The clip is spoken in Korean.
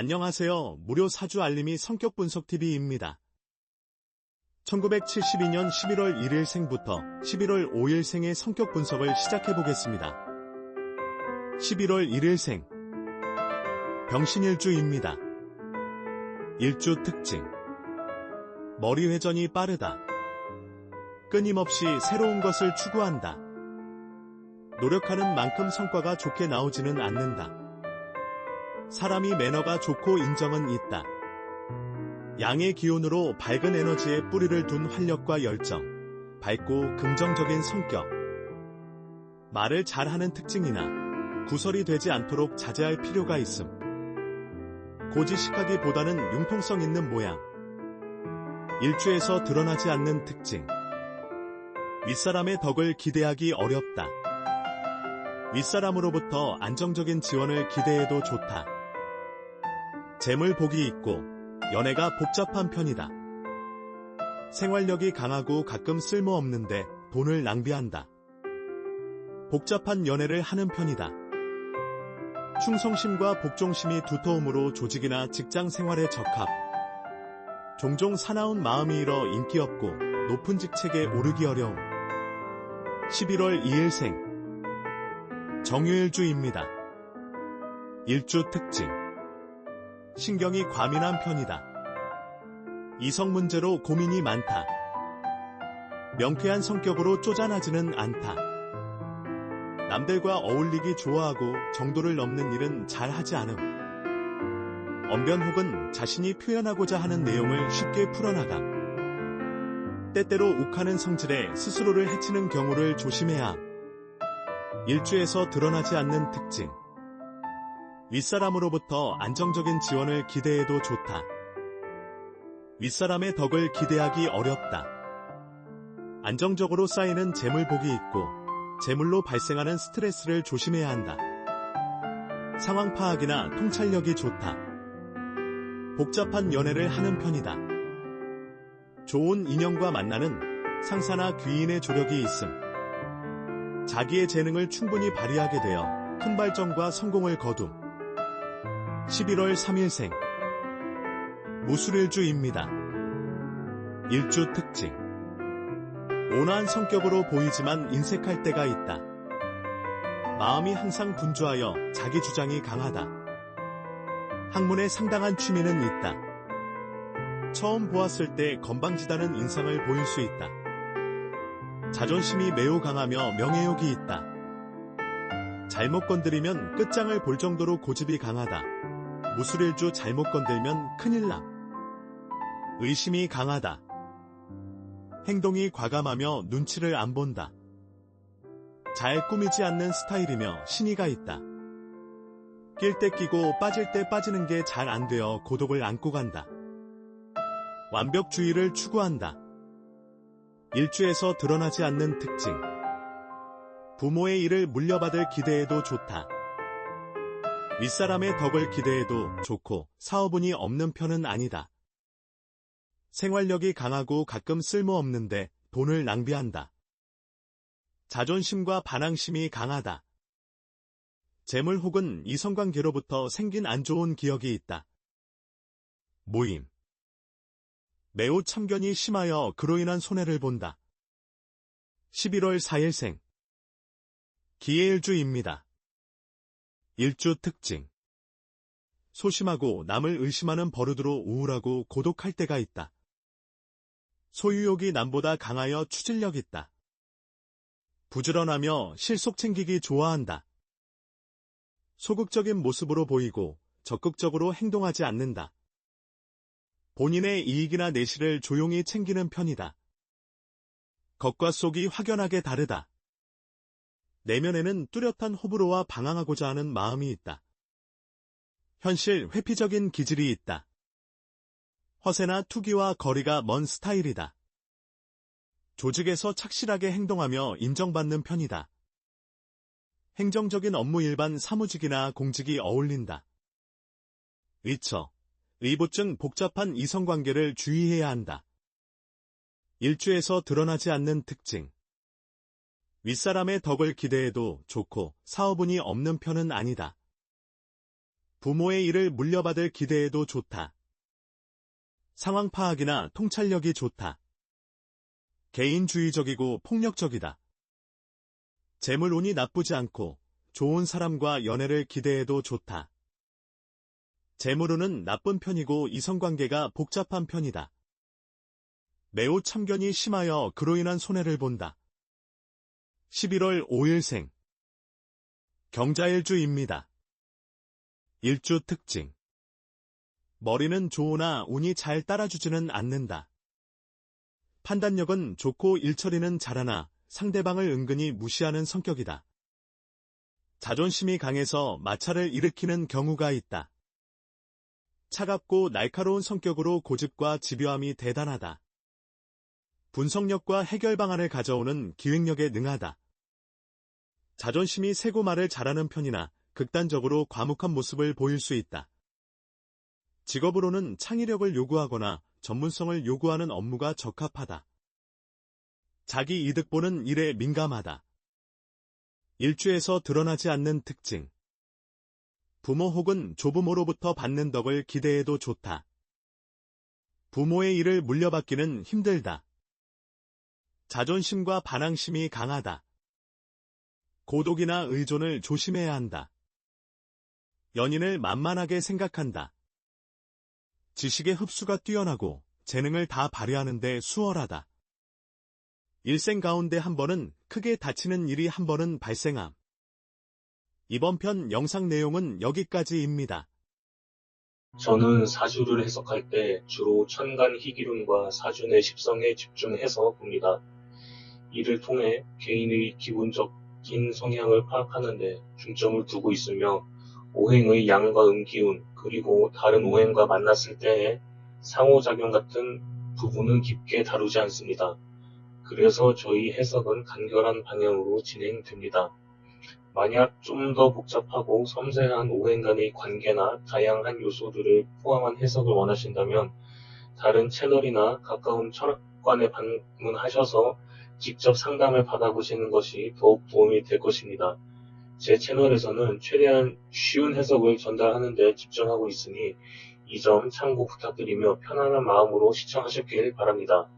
안녕하세요. 무료 사주 알림이 성격 분석 TV입니다. 1972년 11월 1일 생부터 11월 5일 생의 성격 분석을 시작해 보겠습니다. 11월 1일 생 병신일주입니다. 일주 특징 머리 회전이 빠르다. 끊임없이 새로운 것을 추구한다. 노력하는 만큼 성과가 좋게 나오지는 않는다. 사람이 매너가 좋고 인정은 있다. 양의 기운으로 밝은 에너지에 뿌리를 둔 활력과 열정, 밝고 긍정적인 성격, 말을 잘하는 특징이나 구설이 되지 않도록 자제할 필요가 있음. 고지식하기보다는 융통성 있는 모양. 일주에서 드러나지 않는 특징. 윗사람의 덕을 기대하기 어렵다. 윗사람으로부터 안정적인 지원을 기대해도 좋다. 재물 복이 있고 연애가 복잡한 편이다. 생활력이 강하고 가끔 쓸모없는데 돈을 낭비한다. 복잡한 연애를 하는 편이다. 충성심과 복종심이 두터움으로 조직이나 직장 생활에 적합. 종종 사나운 마음이 일어 인기 없고 높은 직책에 오르기 어려움. 11월 2일생 정유일주입니다. 일주 특징 신경이 과민한 편이다. 이성 문제로 고민이 많다. 명쾌한 성격으로 쪼잔하지는 않다. 남들과 어울리기 좋아하고 정도를 넘는 일은 잘 하지 않음. 언변 혹은 자신이 표현하고자 하는 내용을 쉽게 풀어나감. 때때로 욱하는 성질에 스스로를 해치는 경우를 조심해야 함. 일주에서 드러나지 않는 특징. 윗사람으로부터 안정적인 지원을 기대해도 좋다. 윗사람의 덕을 기대하기 어렵다. 안정적으로 쌓이는 재물복이 있고 재물로 발생하는 스트레스를 조심해야 한다. 상황 파악이나 통찰력이 좋다. 복잡한 연애를 하는 편이다. 좋은 인연과 만나는 상사나 귀인의 조력이 있음. 자기의 재능을 충분히 발휘하게 되어 큰 발전과 성공을 거둠. 11월 3일생 무술일주입니다. 일주 특징 온화한 성격으로 보이지만 인색할 때가 있다. 마음이 항상 분주하여 자기 주장이 강하다. 학문에 상당한 취미는 있다. 처음 보았을 때 건방지다는 인상을 보일 수 있다. 자존심이 매우 강하며 명예욕이 있다. 잘못 건드리면 끝장을 볼 정도로 고집이 강하다. 무술일주 잘못 건들면 큰일 남. 의심이 강하다. 행동이 과감하며 눈치를 안 본다. 잘 꾸미지 않는 스타일이며 신의가 있다. 낄 때 끼고 빠질 때 빠지는 게 잘 안 되어 고독을 안고 간다. 완벽주의를 추구한다. 일주에서 드러나지 않는 특징. 부모의 일을 물려받을 기대에도 좋다. 윗사람의 덕을 기대해도 좋고 사업운이 없는 편은 아니다. 생활력이 강하고 가끔 쓸모없는데 돈을 낭비한다. 자존심과 반항심이 강하다. 재물 혹은 이성관계로부터 생긴 안 좋은 기억이 있다. 모임. 매우 참견이 심하여 그로 인한 손해를 본다. 11월 4일생. 기해일주입니다. 일주 특징. 소심하고 남을 의심하는 버릇으로 우울하고 고독할 때가 있다. 소유욕이 남보다 강하여 추진력 있다. 부지런하며 실속 챙기기 좋아한다. 소극적인 모습으로 보이고 적극적으로 행동하지 않는다. 본인의 이익이나 내실을 조용히 챙기는 편이다. 겉과 속이 확연하게 다르다. 내면에는 뚜렷한 호불호와 방황하고자 하는 마음이 있다. 현실 회피적인 기질이 있다. 허세나 투기와 거리가 먼 스타일이다. 조직에서 착실하게 행동하며 인정받는 편이다. 행정적인 업무 일반 사무직이나 공직이 어울린다. 의처, 의보증 복잡한 이성관계를 주의해야 한다. 일주에서 드러나지 않는 특징. 윗사람의 덕을 기대해도 좋고 사업운이 없는 편은 아니다. 부모의 일을 물려받을 기대에도 좋다. 상황 파악이나 통찰력이 좋다. 개인주의적이고 폭력적이다. 재물운이 나쁘지 않고 좋은 사람과 연애를 기대해도 좋다. 재물운은 나쁜 편이고 이성관계가 복잡한 편이다. 매우 참견이 심하여 그로 인한 손해를 본다. 11월 5일생 경자일주입니다. 일주 특징 머리는 좋으나 운이 잘 따라주지는 않는다. 판단력은 좋고 일처리는 잘하나 상대방을 은근히 무시하는 성격이다. 자존심이 강해서 마찰을 일으키는 경우가 있다. 차갑고 날카로운 성격으로 고집과 집요함이 대단하다. 분석력과 해결 방안을 가져오는 기획력에 능하다. 자존심이 세고 말을 잘하는 편이나 극단적으로 과묵한 모습을 보일 수 있다. 직업으로는 창의력을 요구하거나 전문성을 요구하는 업무가 적합하다. 자기 이득 보는 일에 민감하다. 일주에서 드러나지 않는 특징. 부모 혹은 조부모로부터 받는 덕을 기대해도 좋다. 부모의 일을 물려받기는 힘들다. 자존심과 반항심이 강하다. 고독이나 의존을 조심해야 한다. 연인을 만만하게 생각한다. 지식의 흡수가 뛰어나고 재능을 다 발휘하는데 수월하다. 일생 가운데 한 번은 크게 다치는 일이 한 번은 발생함. 이번 편 영상 내용은 여기까지입니다. 저는 사주를 해석할 때 주로 천간 희기운과 사주의 십성에 집중해서 봅니다. 이를 통해 개인의 기본적인 성향을 파악하는 데 중점을 두고 있으며 오행의 양과 음기운 그리고 다른 오행과 만났을 때의 상호작용 같은 부분은 깊게 다루지 않습니다. 그래서 저희 해석은 간결한 방향으로 진행됩니다. 만약 좀 더 복잡하고 섬세한 오행 간의 관계나 다양한 요소들을 포함한 해석을 원하신다면 다른 채널이나 가까운 철학관에 방문하셔서 직접 상담을 받아보시는 것이 더욱 도움이 될 것입니다. 제 채널에서는 최대한 쉬운 해석을 전달하는 데 집중하고 있으니 이 점 참고 부탁드리며 편안한 마음으로 시청하셨길 바랍니다.